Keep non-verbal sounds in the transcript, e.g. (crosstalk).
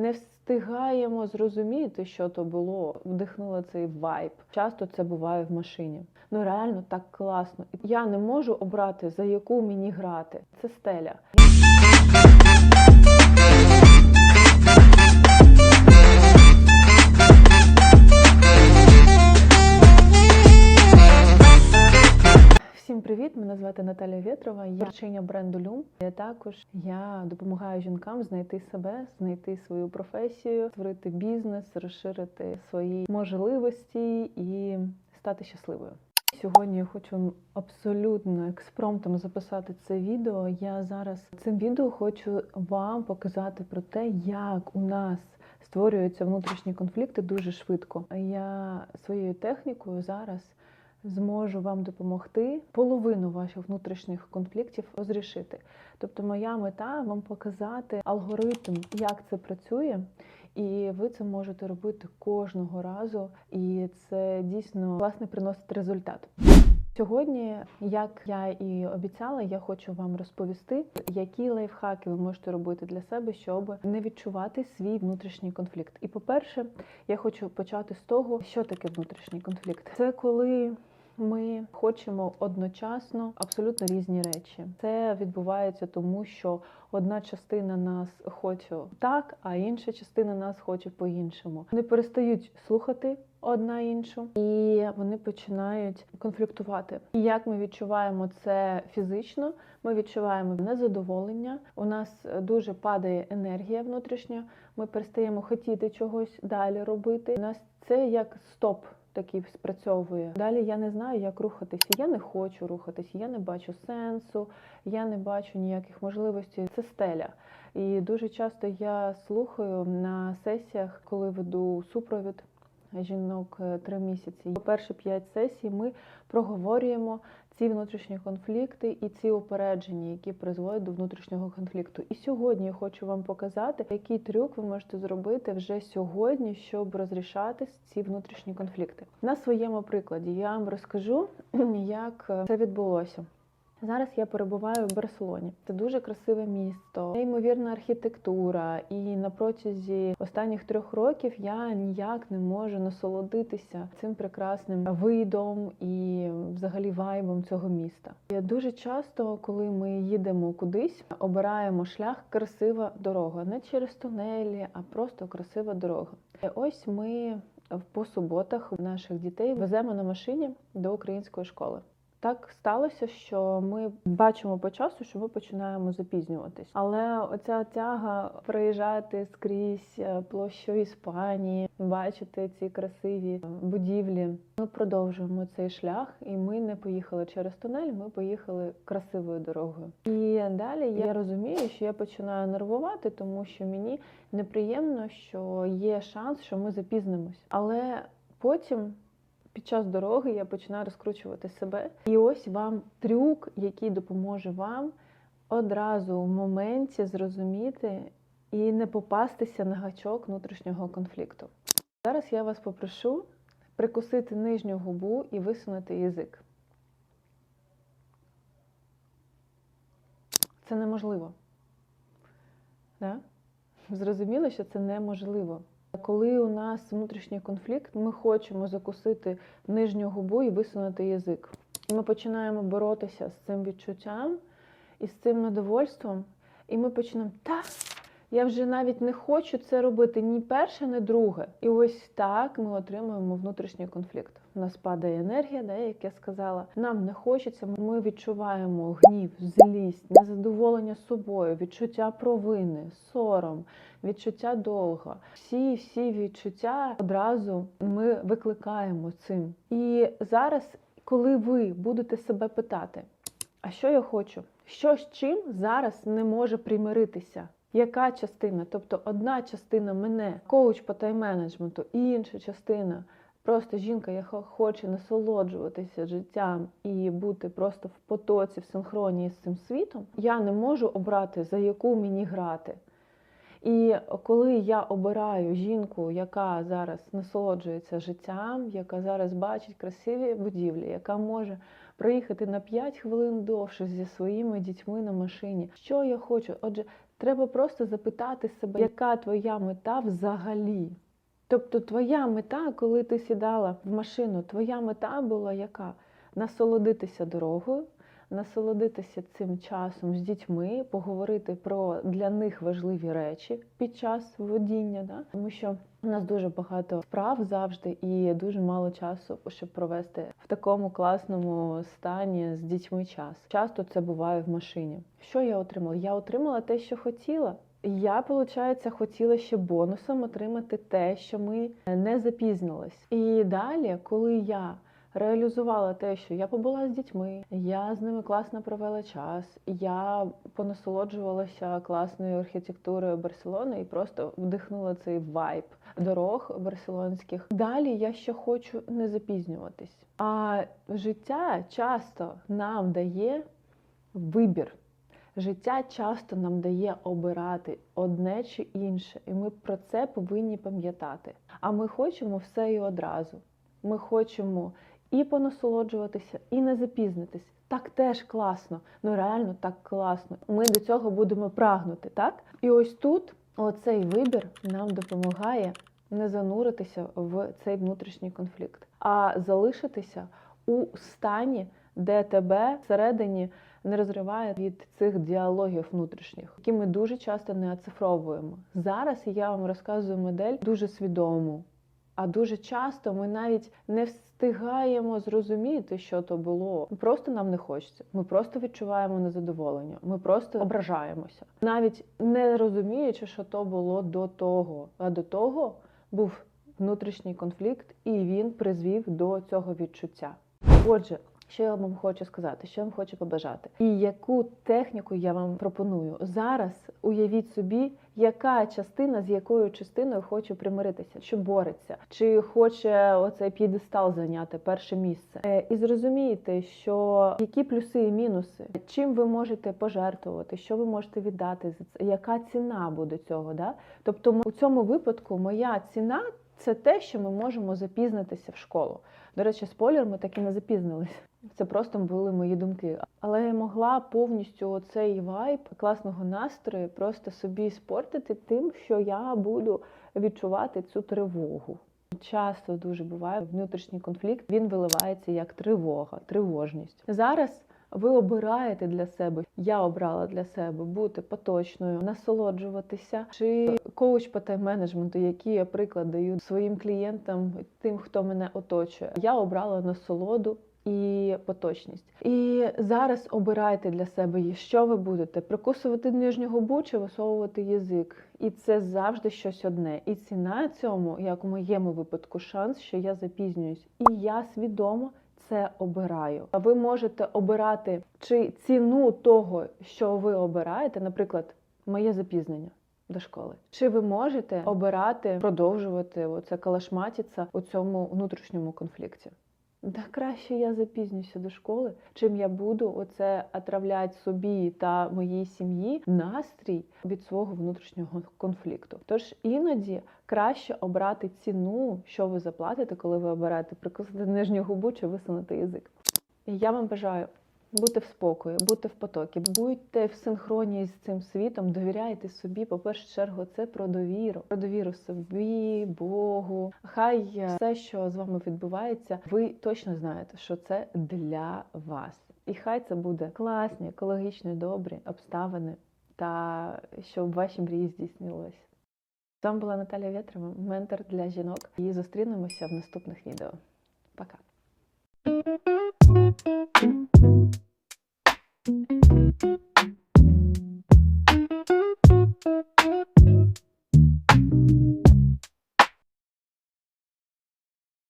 Не встигаємо зрозуміти, що то було. Вдихнула цей вайб. Часто це буває в машині. Ну реально так класно. Я не можу обрати за яку мені грати. Це стеля. Звати Наталя Вєтрова. Я вчиня бренду Люм. Я також я допомагаю жінкам знайти себе, знайти свою професію, створити бізнес, розширити свої можливості і стати щасливою. Сьогодні я хочу абсолютно експромтом записати це відео. Я зараз цим відео хочу вам показати про те, як у нас створюються внутрішні конфлікти дуже швидко. Я своєю технікою зараз зможу вам допомогти половину ваших внутрішніх конфліктів розрішити. Тобто, моя мета вам показати алгоритм, як це працює. І ви це можете робити кожного разу, і це дійсно власне приносить результат. Сьогодні, як я і обіцяла, я хочу вам розповісти, які лайфхаки ви можете робити для себе, щоб не відчувати свій внутрішній конфлікт. І по-перше, я хочу почати з того, що таке внутрішній конфлікт. Це коли ми хочемо одночасно абсолютно різні речі. Це відбувається тому, що одна частина нас хоче так, а інша частина нас хоче по-іншому. Вони перестають слухати одна іншу, і вони починають конфліктувати. І як ми відчуваємо це фізично, ми відчуваємо незадоволення. У нас дуже падає енергія внутрішня. Ми перестаємо хотіти чогось далі робити. У нас це як стоп такий спрацьовує. Далі я не знаю, як рухатися. Я не хочу рухатися, я не бачу сенсу, я не бачу ніяких можливостей. Це стеля. І дуже часто я слухаю на сесіях, коли веду супровід жінок е, три місяці. Перші п'ять сесій ми проговорюємо ці внутрішні конфлікти і ці упередження, які призводять до внутрішнього конфлікту. І сьогодні я хочу вам показати, який трюк ви можете зробити вже сьогодні, щоб розрішати ці внутрішні конфлікти. На своєму прикладі я вам розкажу, (clears throat) як це відбулося. Зараз я перебуваю в Барселоні. Це дуже красиве місто, неймовірна архітектура. І на протязі останніх трьох років я ніяк не можу насолодитися цим прекрасним видом і взагалі вайбом цього міста. І дуже часто, коли ми їдемо кудись, обираємо шлях красива дорога, не через тунелі, а просто красива дорога. І ось ми по суботах наших дітей веземо на машині до української школи. Так сталося, що ми бачимо по часу, що ми починаємо запізнюватись. Але оця тяга проїжджати скрізь е, площу Іспанії, бачити ці красиві будівлі. Ми продовжуємо цей шлях, і ми не поїхали через тунель. Ми поїхали красивою дорогою. І далі я розумію, що я починаю нервувати, тому що мені неприємно, що є шанс, що ми запізнимось. Але потім. Під час дороги я починаю розкручувати себе. І ось вам трюк, який допоможе вам одразу в моменті зрозуміти і не попастися на гачок внутрішнього конфлікту. Зараз я вас попрошу прикусити нижню губу і висунути язик. Це неможливо. Да? Зрозуміло, що це неможливо. Коли у нас внутрішній конфлікт, ми хочемо закусити нижню губу і висунути язик. І ми починаємо боротися з цим відчуттям і з цим недовольством. І ми починаємо, та я вже навіть не хочу це робити ні перше, ні друге. І ось так ми отримуємо внутрішній конфлікт. У нас падає енергія, да, як я сказала. Нам не хочеться. Ми відчуваємо гнів, злість, незадоволення собою, відчуття провини, сором, відчуття довга. Всі всі відчуття одразу ми викликаємо цим. І зараз, коли ви будете себе питати, а що я хочу? Що з чим зараз не може примиритися? Яка частина? Тобто одна частина мене, коуч по тайм-менеджменту, і інша частина просто жінка, яка хоче насолоджуватися життям і бути просто в потоці, в синхронії з цим світом, я не можу обрати, за яку мені грати. І коли я обираю жінку, яка зараз насолоджується життям, яка зараз бачить красиві будівлі, яка може проїхати на 5 хвилин довше зі своїми дітьми на машині, що я хочу? Отже, Треба просто запитати себе, яка твоя мета взагалі. Тобто, твоя мета, коли ти сідала в машину, твоя мета була яка? Насолодитися дорогою, насолодитися цим часом з дітьми, поговорити про для них важливі речі під час водіння. Да? Тому що у нас дуже багато справ завжди і дуже мало часу, щоб провести в такому класному стані з дітьми час. Часто це буває в машині. Що я отримала? Я отримала те, що хотіла. Я, виходить, хотіла ще бонусом отримати те, що ми не запізнились. І далі, коли я реалізувала те, що я побула з дітьми, я з ними класно провела час, я понасолоджувалася класною архітектурою Барселони і просто вдихнула цей вайб дорог барселонських. Далі я ще хочу не запізнюватись. А життя часто нам дає вибір. Життя часто нам дає обирати одне чи інше, і ми про це повинні пам'ятати. А ми хочемо все і одразу. Ми хочемо і понасолоджуватися, і не запізнитись. Так теж класно, ну реально так класно. Ми до цього будемо прагнути, так? І ось тут оцей вибір нам допомагає не зануритися в цей внутрішній конфлікт, а залишитися у стані, де тебе всередині не розриває від цих діалогів внутрішніх, які ми дуже часто не оцифровуємо. Зараз я вам розказую модель дуже свідому. А дуже часто ми навіть не встигаємо зрозуміти, що то було. Просто нам не хочеться. Ми просто відчуваємо незадоволення. Ми просто ображаємося, навіть не розуміючи, що то було до того. А до того був внутрішній конфлікт, і він призвів до цього відчуття. Отже, що я вам хочу сказати, що я вам хочу побажати, і яку техніку я вам пропоную зараз. Уявіть собі, яка частина з якою частиною хоче примиритися, що бореться, чи хоче оцей п'єдестал зайняти перше місце, Е, і зрозумієте, що які плюси і мінуси, чим ви можете пожертвувати, що ви можете віддати яка ціна буде цього. Да? Тобто, у цьому випадку моя ціна. Це те, що ми можемо запізнитися в школу. До речі, спойлер, ми так і не запізнились. Це просто були мої думки. Але я могла повністю цей вайб класного настрою просто собі спортити тим, що я буду відчувати цю тривогу. Часто дуже буває внутрішній конфлікт. Він виливається як тривога, тривожність. Зараз ви обираєте для себе. Я обрала для себе бути поточною, насолоджуватися, чи коуч по тайм-менеджменту, який я приклад даю своїм клієнтам, тим, хто мене оточує. Я обрала насолоду. І поточність. І зараз обирайте для себе, що ви будете прикусувати нижню губу чи висовувати язик. І це завжди щось одне. І ціна цьому, як у моєму випадку, шанс, що я запізнююсь. І я свідомо це обираю. А ви можете обирати чи ціну того, що ви обираєте, наприклад, моє запізнення. До школи. Чи ви можете обирати, продовжувати оце калашматіться у цьому внутрішньому конфлікті? Да краще я запізнюся до школи, чим я буду оце отравляти собі та моїй сім'ї настрій від свого внутрішнього конфлікту. Тож іноді краще обрати ціну, що ви заплатите, коли ви обираєте прикусити нижню губу чи висунути язик. І я вам бажаю бути в спокої, бути в потокі, будьте в синхроні з цим світом, довіряйте собі. По першу чергу, це про довіру, про довіру собі, Богу. Хай все, що з вами відбувається, ви точно знаєте, що це для вас. І хай це буде класні, екологічні, добрі обставини, та щоб ваші мрії здійснились. З вами була Наталя Вєтрова, ментор для жінок. І зустрінемося в наступних відео. Пока. Thank you.